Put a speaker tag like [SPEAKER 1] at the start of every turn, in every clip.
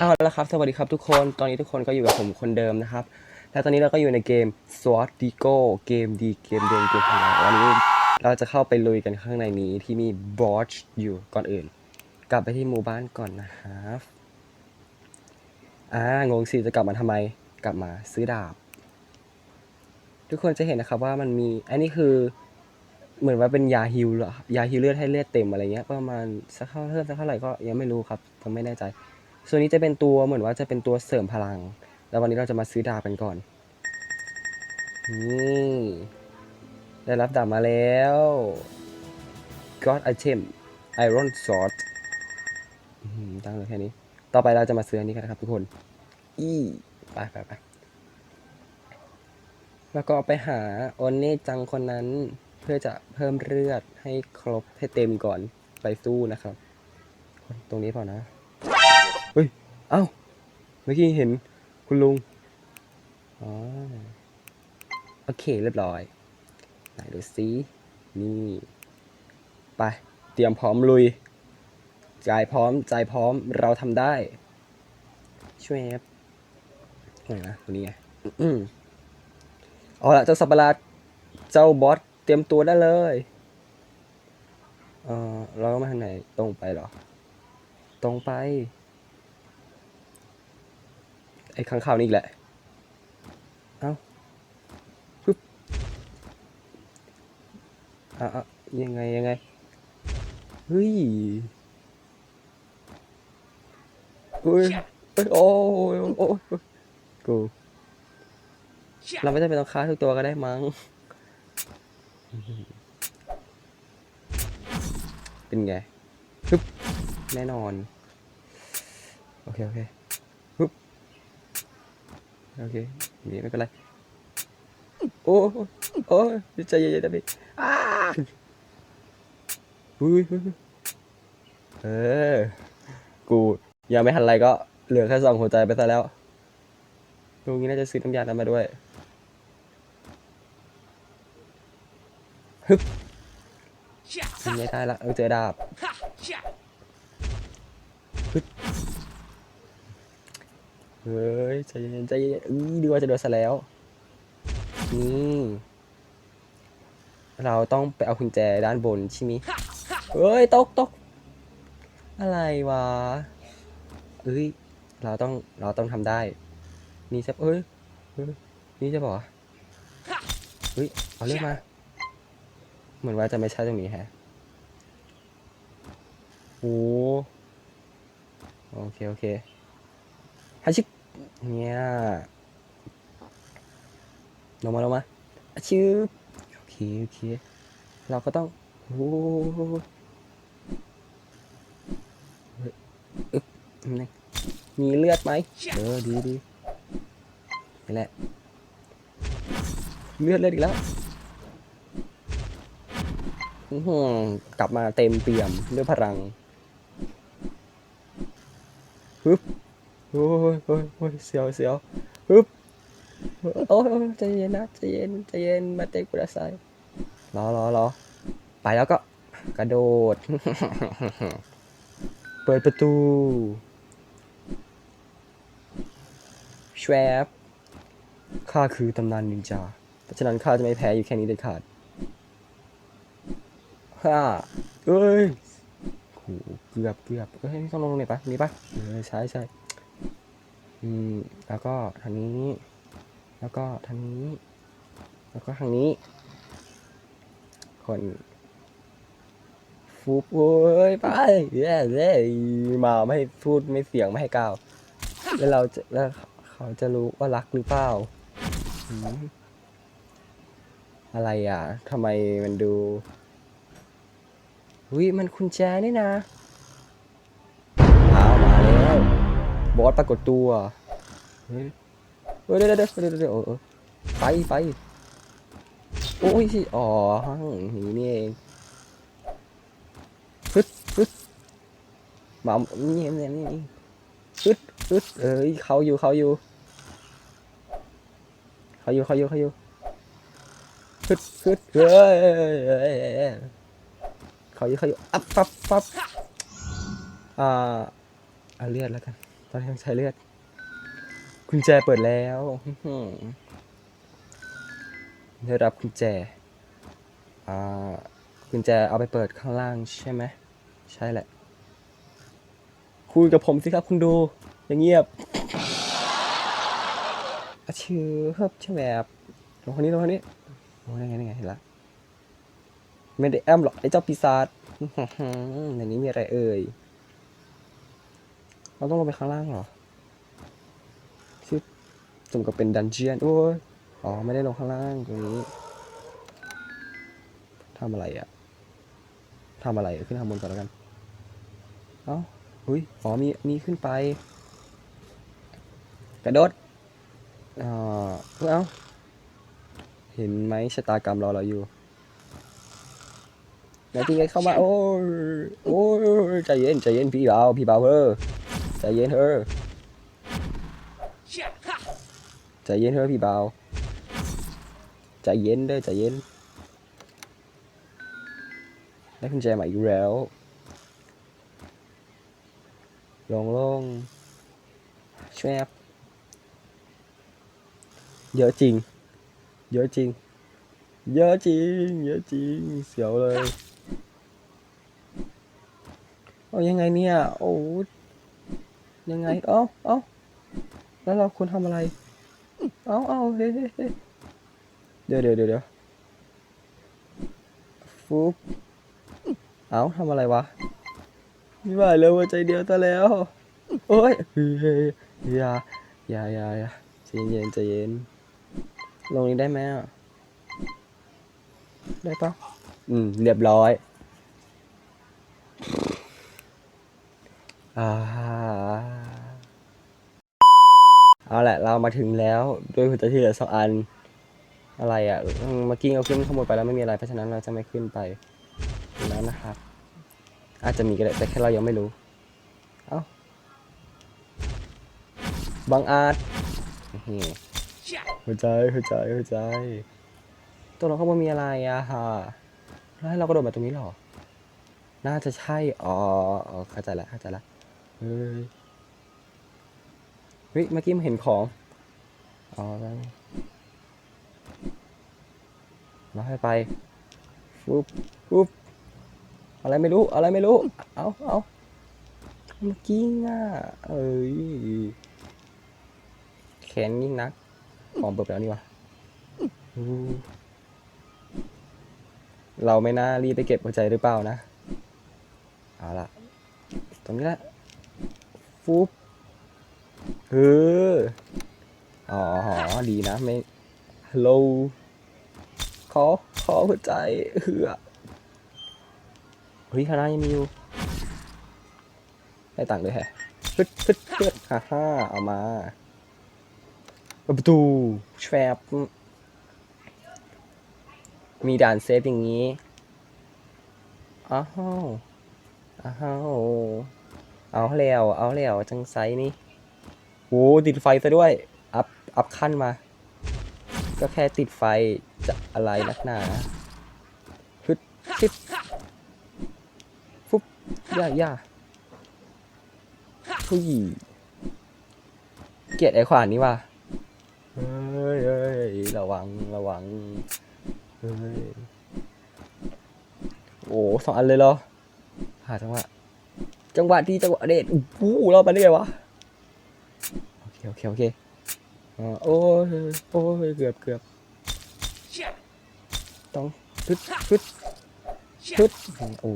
[SPEAKER 1] เอาละครับ สวัสดีครับทุกคน ตอนนี้ทุกคนก็อยู่กับผมคนเดิมนะครับ และตอนนี้เราก็อยู่ในเกม SWORD d i g o เกมดีเกมเดิมเกมของวันนี้เราจะเข้าไปลุยกันข้างในนี้ที่มีบอสอยู่ก่อนอื่น กลับไปที่หมู่บ้านก่อนนะครับอ่างงสิจะกลับมาทำไม กลับมาซื้อดาบ ทุกคนจะเห็นนะครับว่ามันมี อันนี้คือเหมือนว่าเป็นยาฮิลเหรอยาฮิลเลือดให้เลือดเต็มอะไรเงี้ยประมาณสักเท่าเพิ่มสักเท่าไหร่ก็ยังไม่รู้ครับผมไม่แน่ใจ ส่วนนี้จะเป็นตัวเหมือนว่าจะเป็นตัวเสริมพลัง แล้ววันนี้เราจะมาซื้อดาบกันก่อน นี่ ได้รับดาบมาแล้ว God item Iron Sword ตั้งเลยแค่นี้ ต่อไปเราจะมาซื้ออันนี้กันนะครับทุกคน อีไปไปไปแล้วก็ไปหาโอนเน่จังคนนั้น เพื่อจะเพิ่มเลือดให้ครบให้เต็มก่อนไปสู้นะครับ ตรงนี้เปล่านะ อ้าเมื่อกี้เห็นคุณลุงอ๋อโอเคเรียบร้อยไหนดูซินี่ไปเตรียมพร้อมลุยใจพร้อมใจพร้อมเราทำได้ ช่วยครับไหนนะตัวนี้ไงเอาละเจ้าสัตว์ปะหลาดเจ้าบอสเตรียมตัวได้เลยเออเราก็มาทางไหนตรงไปเหรอ ตรงไป อ้ข้างข่าวนี่อีกแหละ เอ้าปึ๊บอะอะยังไงยังไง เฮ้ยเฮ้ยเฮ้ยโอ้ยโอ้ยโอ้ยกูเราไม่จำเป็นต้องฆ่าทุกตัวก็ได้มั้ง เป็นไงปึ๊บแน่นอน โอเค โอเคปึ๊บ โอเคนี่ไม่เป็นไร โอ้ โอ้โอ้ยใจเย็นๆนะพี่อ้าอุ้ยอุ้ยเออ กูยังไม่ทันไรก็เหลือแค่สองหัวใจไปซะแล้วลุงนี้น่าจะซื้อน้ำยานั้นมาด้วย ฮึบไม่ได้ละเออเจอดาบ เฮ้ยใจเย็นใจเย็นอื้อดีว่าจะโดนซะแล้วนี่เราต้องไปเอากุญแจด้านบนใช่ไหมเฮ้ยตกตกอะไรวะเอ้ยเราต้องเราต้องทำได้นี่ใช่ปะเอ้ยเฮ้ยนี่จะบอกเฮ้ยเอาเรื่องมา เหมือนว่าจะไม่ใช่ตรงนี้แฮะโอ้โอเคโอเคฮัชิ เนี่ยลงมาลงมาอะชิบโอเคโอเค เราก็ต้องโอ้เฮ้ยอึ๊บนี่มีเลือดไหมเออดีดีนี่แหละ เลือดเลือดอีกแล้วกลับมาเต็มเปี่ยมด้วยพลังฮึบ โอ้ยโอ้ยโอ้ยเสียวเสียวฮึบโอ้ยโอ้ยใจเย็นนะใจเย็นใจเย็นมาเตะกุระไซรอรอรอไปแล้วก็กระโดด เปิดประตูชวบข้าคือตำนานนินจา เพราะฉะนั้นข้าจะไม่แพ้อยู่แค่นี้เด็ดขาดฮ่าเอ้ยโหเกือบเกือบเอ้ยต้องลงตรงไหนปะนี่ปะเออใช่ใช่ อืมแล้วก็ทางนี้ แล้วก็ทางนี้ แล้วก็ทางนี้ คนฟุบโอ้ยไปเย้เย้มาไม่ให้พูดไม่เสียงไม่ให้ก้าวแล้วเราจะแล้วเขาจะรู้ว่ารักหรือเปล่าอะไรอะทำไมมันดูอุ้ยมันคุณแจนี่นะ บอสปรากฏตัวเฮ้ยเฮ้ยเดี๋ยวเดี๋ยวเดี๋ยวเดี๋ยวเออเออไปไปโอ้ยสิอ๋ออย่างนี้นี่เองฟึดฟึดมานี่นี่นี่นี่ฟึดฟึดเอ้ยเขาอยู่เขาอยู่เขาอยู่เขาอยู่เขาอยู่ฟึดฟึดเฮ้ยเฮ้ยเฮ้ยเฮ้ยเขาอยู่เขาอยู่อัพปั๊บปั๊บอ่าเอาเลือดแล้วกัน ตอนนี้ต้องใช้เลือดกุญแจเปิดแล้วได้รับกุญแจอ่ากุญแจเอาไปเปิดข้างล่างใช่ไหมใช่แหละ คุยกับผมสิครับคุณดูอย่างเงียบอะชื่อเฮิบชื่อแบบลงคนนี้ลงคนนี้โอ้ยยังไงยังไงเห็นละไม่ได้แอมหรอกไอ้เจ้าปีศาจอื้อหือในนี้มีอะไรเอ่ย เราต้องลงไปข้างล่างเหรอชิบสมกับเป็นดันเจียนโอ้ยอ๋อ ไม่ได้ลงข้างล่างตรงนี้ทำอะไรอะทำอะไรขึ้นข้างบนก่อนแล้วกัน เอ้าอุ้ยอ๋อมีมีขึ้นไป กระโดดอ่าเอ้าเห็นไหมชะตากรรมรอเราอยู่ไหนที่ไงเข้ามา โอ้ยโอ้ยใจเย็นใจเย็นพี่เบาพี่เบาเฮ้อ ใจเย็นเฮ้อใจเย็นเฮ้อพี่เบาใจเย็นเด้อใจเย็น ได้กุญแจใหม่อีกแล้วลงลงแชบเยอะจริง เยอะจริง เยอะจริง เยอะจริง เสียวเลย เอายังไงเนี่ย โอ้ ยังไง เอ้าเอ้าแล้วเราควรทำอะไร เอ้าเอ้าเฮ้ยเฮ้เฮ้เดี๋ยวเดี๋ยวเดี๋ยวเดี๋ยวฟุบเอ้าทำอะไรวะไม่ไหวแล้วหัวใจเดียวตะแล้วโอ้ยเฮ้ยเฮ้ยอย่าอย่าอย่าอย่าใจเย็นใจเย็น ลงนี้ได้ไหมอะ ได้ปะอืม เรียบร้อย อ่า เอาแหละเรามาถึงแล้วด้วยหัวใจที่เหลือสองอัน อะไรอะ่ะเมื่อกี้เอาขึ้นข้างบนไปแล้วไม่มีอะไรเพราะฉะนั้นเราจะไม่ขึ้นไปแล้วนะครับ อาจจะมีก็ได้แต่แค่เรายังไม่รู้ เอา้าบังอาจหัวใจหัวใจหัวใจตัวเราข้างบนมีอะไรอะฮะแล้วให้เรากระโดดมาตรงนี้หรอ น่าจะใช่ อ๋ออ๋อเข้าใจละเข้าใจละเฮ้ย เฮ้ยเมื่อกี้มันเห็นของอ๋อแล้วเราให้ไปฟุบฟุบอะไรไม่รู้อะไรไม่รู้ เอาเอาเมื่อกี้น่ะเอ้ยแขนยิ่งนักของเปิดไปแล้วนี่วะเราไม่น่ารีบไปเก็บหัวใจหรือเปล่านะ เอาละตรงนี้ละฟุบ เอออ๋อดีนะไม่ฮัลโหลขอขอหัวใจเหือเฮ้ยข้างหน้ายังมีอยู่ได้ตังค์ด้วยแฮะฟึดฟึดฟึดฮ่าฮ่าเอามาเปิดประตูแชบมีด่านเซฟอย่างนี้ อ้าว อ้าว เอาแล้ว เอาแล้ว จังไซนี่ โหติดไฟซะด้วย อัพ อัพขั้นมา ก็แค่ติดไฟจะอะไรนักหนาฟึดฟึดฟุบย่าย่าผู้หญิงเกลียดไอ้ขวานนี่ว่ะเฮ้ยเฮ้ยระวัง ระวัง เฮ้ย โอ้สองอันเลยเหรอ หาจังหวะ จังหวะที่จังหวะเด็ดโอ้โหเราไปได้ไงวะ โอเคโอเคโอเคอ่าโอ้ยโอ้ยเกือบเกือบต้องพึดพึดพึดโอ้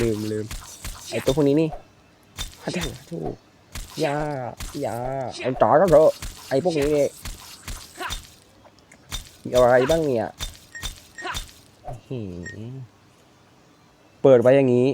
[SPEAKER 1] ลืมลืมไอตัวพวกนี้นี่ฮัททูยาอยาเอาจ่อก็เถอะไอพวกนี้นี่มีอะไรบ้างเนี่ยอื้อหือเปิดไว้อย่างนี้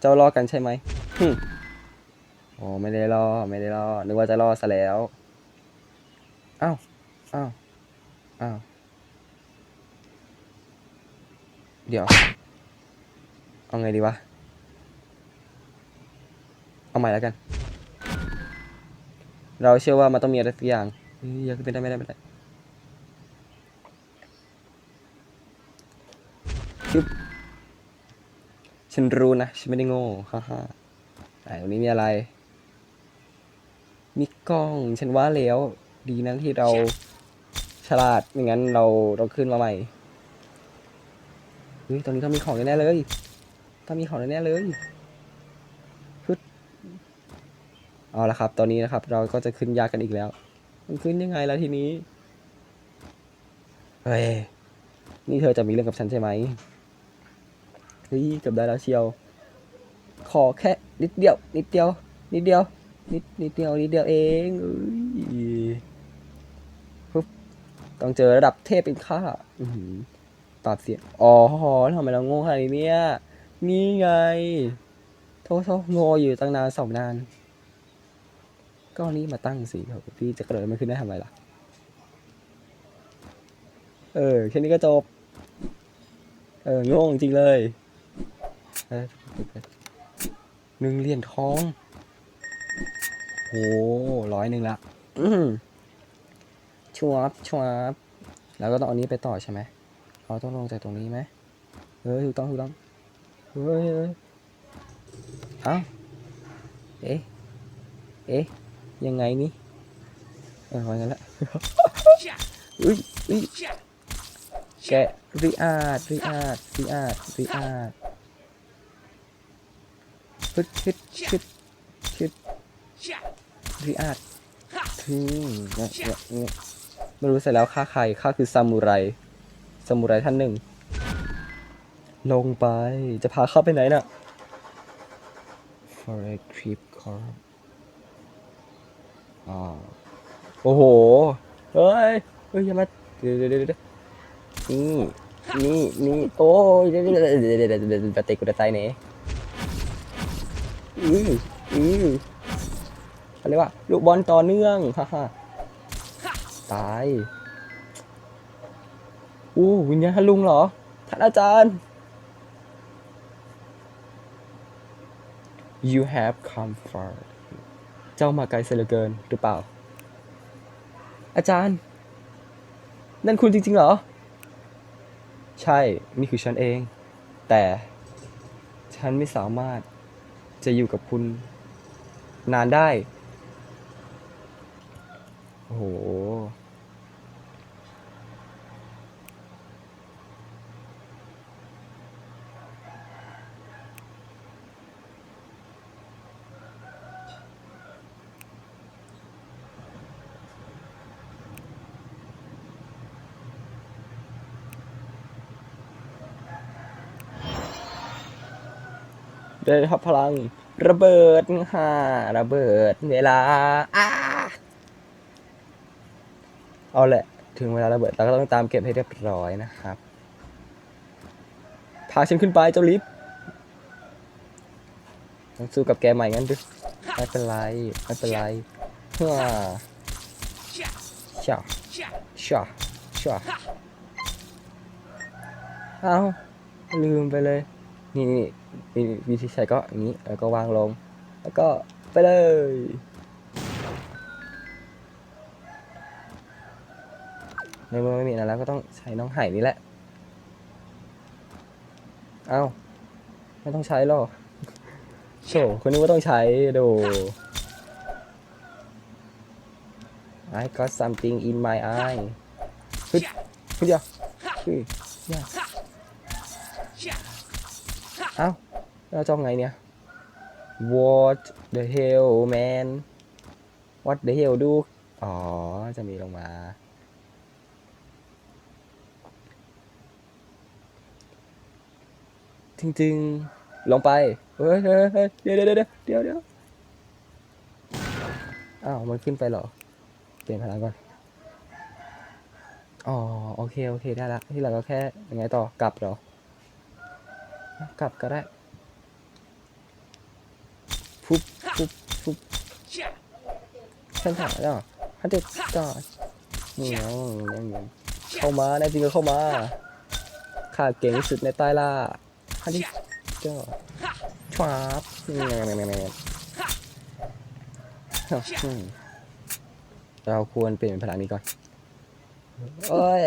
[SPEAKER 1] เจ้ารอกันใช่ไหม หึโอ้ไม่ได้รอไม่ได้รอนึกว่าจะรอซะแล้วอ้าวอ้าวอ้าวเดี๋ยว เอาไงดีวะ เอาใหม่แล้วกัน เราเชื่อว่ามันต้องมีอะไรสักอย่างเฮ้ยยังไม่ได้ไม่ได้ไม่ได้ชึบฉันรู้นะ ฉันไม่ได้โง่ ฮ่าฮ่าไหนตรงนี้มีอะไร กล้อง ฉันว่าแล้วดีนะที่เราฉลาดไม่งั้นเราเราขึ้นมาใหม่เฮ้ยตรงนี้ต้องมีของแน่ๆเลยต้องมีของแน่ๆเลยพึดเอาละครับ ตอนนี้นะครับ เราก็จะขึ้นยากกันอีกแล้ว มันขึ้นยังไงล่ะทีนี้เฮ้ยนี่เธอจะมีเรื่องกับฉันใช่ไหมเฮ้ยเกือบได้แล้วเชียว ขอแค่นิดเดียว นิดเดียว นิดเดียว นิดนิดเดียวนิดเดียวเองเอ้ยปุ๊บต้องเจอระดับเทพเป็นข้าตัดเสียงอ๋อทำไมเราโง่ขนาดนี้เนี่ย นี่ไง โทษโทษโง่อยู่ตั้งนานสองนาน ก็เอานี้มาตั้งสิครับพี่จะกระโดดมันขึ้นได้ทำไมล่ะ เออแค่นี้ก็จบ เออโง่จริงเลยหนึ่งเหรียญทอง โหร้อยหนึ่งละอืมชวบชวบแล้วก็ต้องเอานี้ไปต่อใช่ไหมเราต้องลงจากตรงนี้ไหมเออถูกต้องถูกต้องเฮ้ยเฮ้ยเอ้าเอ๊ะเอ๊ะยังไงนี่เออว่างั้นแหละอุ้ยอุ้ยแกะริอาดริอาดริอาดริอาดพึดพึดพึดพึด ริอาดทึงเนี่ยเนี่ยเนี่ยไม่รู้เสร็จแล้วฆ่าใครข้าคือซามูไรซามูไรท่านหนึ่ง ลงไปจะพาเข้าไปไหนน่ะ for a creep car อ๋อโอ้โห เฮ้ย เฮ้ยอย่ามาเดี๋ยวเดี๋ยวเดี๋ยวเดี๋ยวนี่นี่นี่โอ้ยเดี๋ยวเดี๋ยวเดี๋ยวเดี๋ยวเดี๋ยวเดี๋ยวเดี๋ยวเดี๋ยวเตะกูจะตายเนี่ยอืออื ออะไรวะลูกบอลต่อเนื่องฮ่าฮ่าตายอู้วิญญาณท่านลุงเหรอท่านอาจารย์ you have come far เจ้ามาไกลเสียเหลือเกินหรือเปล่า อาจารย์ นั่นคุณจริงๆเหรอ ใช่ นี่คือฉันเอง แต่ฉันไม่สามารถจะอยู่กับคุณนานได้ โอ้โห ได้รับพลังระเบิดฮ่าระเบิดเวลาอ้า เอาแหละ ถึงเวลาระเบิดเราก็ต้องตามเก็บให้เรียบร้อยนะครับ พาฉันขึ้นไปเจ้าลิฟต์ต้องสู้กับแกใหม่งั้นดิไม่เป็นไรไม่เป็นไรฮ่าช่าช่าช่าเอาลืมไปเลย นี่นี่นี่วิธีใช้ก็อย่างนี้แล้วก็วางลง แล้วก็ไปเลย ในเมื่อไม่มีอะไรแล้วก็ต้องใช้น้องไห่นี่แหละ เอา้า ไม่ต้องใช้หรอกโชคนนึกว่าต้องใช้ดู I got something in my eye ฮึดฮึดยาฮึดยาเอ้าแล้วจ้องไงเนี่ย What the hell man What the hell ดูอ๋อ จะมีลงมา จริงๆ ลงไป เฮ้ยเฮ้ยเฮ้ยเดี๋ยวเดี๋ยวเดี๋ยวเดี๋ยวเดี๋ยวอ้าว มันขึ้นไปเหรอ เปลี่ยนพลังก่อน อ๋อ โอเค โอเค ได้ละ ที่เราก็แค่ ยังไงต่อ กลับเหรอ กลับก็ได้ฟุบฟุบฟุบฉันถามแล้วฮันเด็ดก่อนนี่น้องนี่นี่เข้ามาแน่จริงก็เข้ามาข้าเก่งที่สุดในใต้ล่า ฮันเด็ดก็ชวาบเราควรเปลี่ยนเป็นพลังนี้ก่อนโอ้ย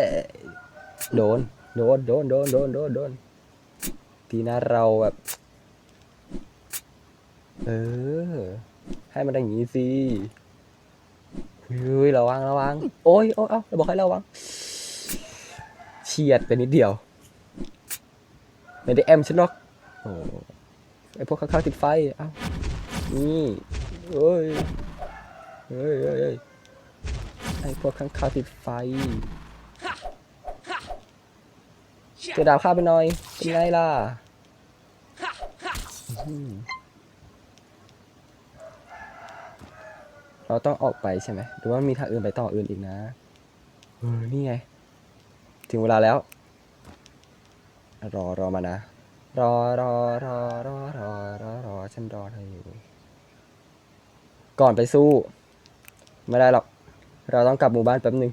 [SPEAKER 1] โดน โดน โดน โดน โดน โดน โดน ทีน่าเราแบบ เออ ให้มันได้อย่างนี้สิเฮ้ยระวัง ระวัง โอ้ยโอ้ยเอ้าบอกให้ระวัง เฉียดไปนิดเดียว ไม่ได้แอมฉันหรอกโอ้ไอพวกข้างๆติดไฟเอ้านี่เฮ้ยเฮ้ยเฮ้ยไอพวกข้างๆติดไฟเจอดาบข้าไปหน่อยเป็นไงล่ะเราต้องออกไปใช่ไหมหรือว่ามีทางอื่นไปต่ออื่นอีกนะเออนี่ไง ถึงเวลาแล้ว รอรอมานะ รอรอรอรอรอรอรอฉันรอเธออยู่ ก่อนไปสู้ ไม่ได้หรอก เราต้องกลับหมู่บ้านแป๊บหนึ่ง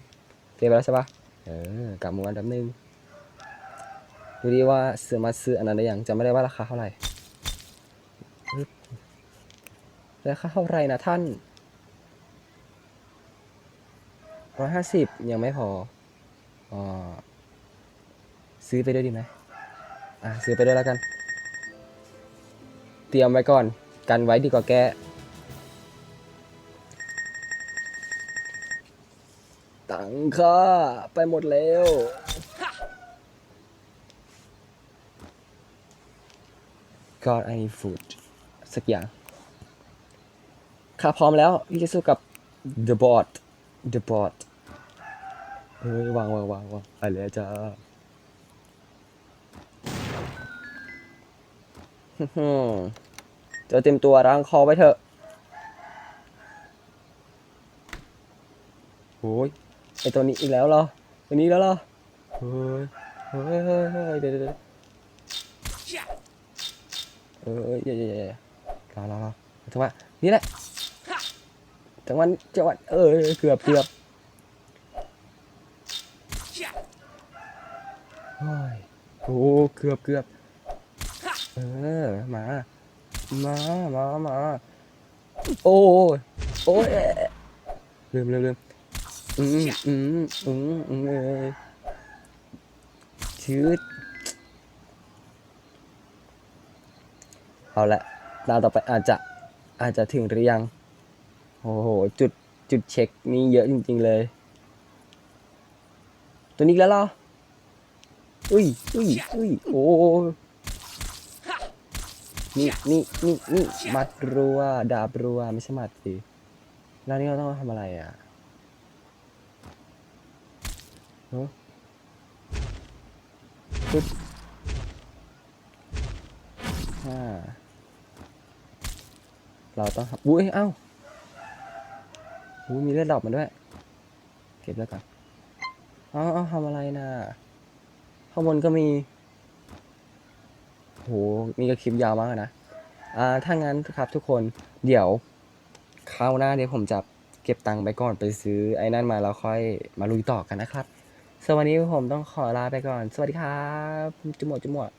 [SPEAKER 1] เตรียมไปแล้วใช่ปะเออกลับหมู่บ้านแป๊บหนึ่งดูดีว่าซื้อมาซื้ออันนั้นได้ยังจำไม่ได้ว่าราคาเท่าไหร่ปึ๊บราคาเท่าไหร่นะท่านร้อยห้าสิบยังไม่พออ่าซื้อไปด้วยดีไหม อะซื้อไปด้วยแล้วกัน เตรียมไว้ก่อน กันไว้ดีกว่าแกตังค่าไปหมดแล้ว God I need food สักอย่างข้าพร้อมแล้วที่จะสู้กับ The Bot The Bot เฮ้ยวางวางวางวางไปเลยจ้า เจอเต็มตัวร่างคอไว้เถอะโอ้ยไอตัวนี้อีกแล้วเหรอตัวนี้แล้วเหรอเฮ้ยเฮ้ยเฮ้ยเฮ้ยเดี๋ยวเดี๋ยวเดี๋ยวเออเอออย่าอย่าอย่าอย่ารอรอรอจังหวะนี่แหละจังหวะจังหวะเออเกือบเกือบโอ้ยโอ้เกือบเกือบ เออ มา มา มา มา โอ้ยโอ้ยลืมลืมลืมอืมอืมอืมอืมเอ้ยชืดเอาละดาวต่อไปอาจจะอาจจะถึงหรือยัง โอ้โห จุดจุดเช็คนี่เยอะจริง ๆ เลย ตัวนี้แล้วเหรอ อุ้ยอุ้ยอุ้ยโอ้ นี่นี่นี่นี่มัดรัวดาบรัวไม่ใช่มัดสิแล้วนี่เราต้องทำอะไรอะเนอะปึ๊บห้าเราต้องอุ้ยเอ้าอุ้ยมีเลือดดอกมาด้วย เก็บแล้วก่อนเอ้าเอาทำอะไรนะข้างบนก็มี หมีก็คลิปยาวมากนะ อ่า ถ้างั้นครับทุกคน เดี๋ยวคราวหน้าเดี๋ยวผมจะเก็บตังค์ไปก่อนไปซื้อไอ้นั่นมาแล้วค่อยมาลุยต่อกันนะครับสำหรับวันนี้ผมต้องขอลาไปก่อน สวัสดีครับ จุ๊มหมดจุ๊มหมด